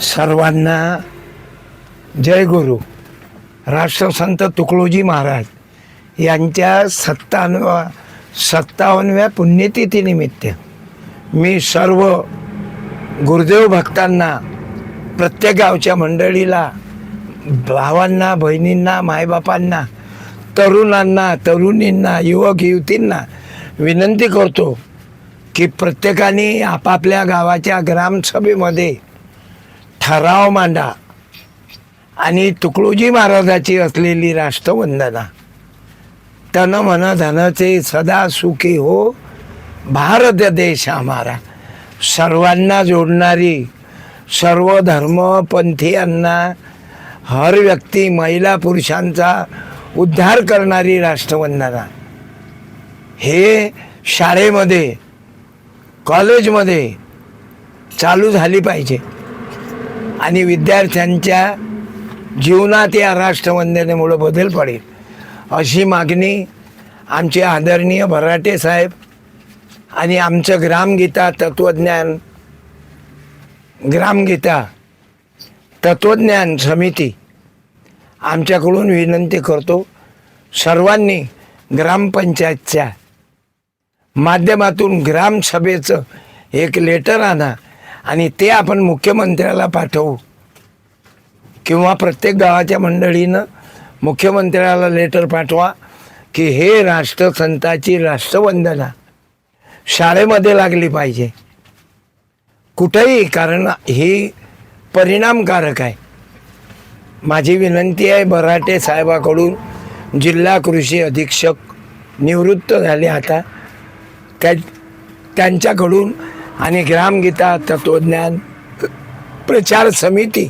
सर्वांना जय गुरु. राष्ट्रसंत तुकडोजी महाराज यांच्या सत्तावन्नव्या सत्तावन्नव्या पुण्यतिथीनिमित्त मी सर्व गुरुदेव भक्तांना प्रत्येक गावच्या मंडळीला भावांना बहिणींना मायबापांना तरुणांना तरुणींना युवक युवतींना विनंती करतो की प्रत्येकाने आपापल्या गावाच्या ग्रामसभेमध्ये ठराव मांडा. आणि तुकडोजी महाराजाची असलेली राष्ट्रवंदना. तन मन धनचे सदा सुखी हो. भारत देश हमारा सर्वांना जोडणारी सर्व धर्म पंथीयांना हर व्यक्ती महिला पुरुषांचा उद्धार करणारी राष्ट्रवंदना. हे शाळेमध्ये कॉलेजमध्ये चालू झाली पाहिजे. आणि विद्यार्थ्यांच्या जीवनात या राष्ट्रवंदनेमुळं बदल पडेल. अशी मागणी आमचे आदरणीय भराटे साहेब आणि आमचं ग्रामगीता तत्त्वज्ञान ग्रामगीता तत्त्वज्ञान समिती आमच्याकडून विनंती करतो सर्वांनी ग्रामपंचायतच्या माध्यमातून ग्रामसभेचं एक लेटर आणा. आणि ते आपण मुख्यमंत्र्याला पाठवू. किंवा प्रत्येक गावाच्या मंडळीनं मुख्यमंत्र्याला लेटर पाठवा की हे राष्ट्रसंताची राष्ट्रवंदना शाळेमध्ये लागली पाहिजे. कुठंही कारण ही परिणामकारक आहे. माझी विनंती आहे बराटे साहेबाकडून जिल्हा कृषी अधीक्षक निवृत्त झाले आता. त्या त्यांच्याकडून आणि ग्रामगीता तत्त्वज्ञान प्रचार समिती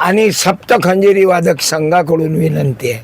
आणि सप्तखंजेरी वादक संघाकडून विनंती आहे.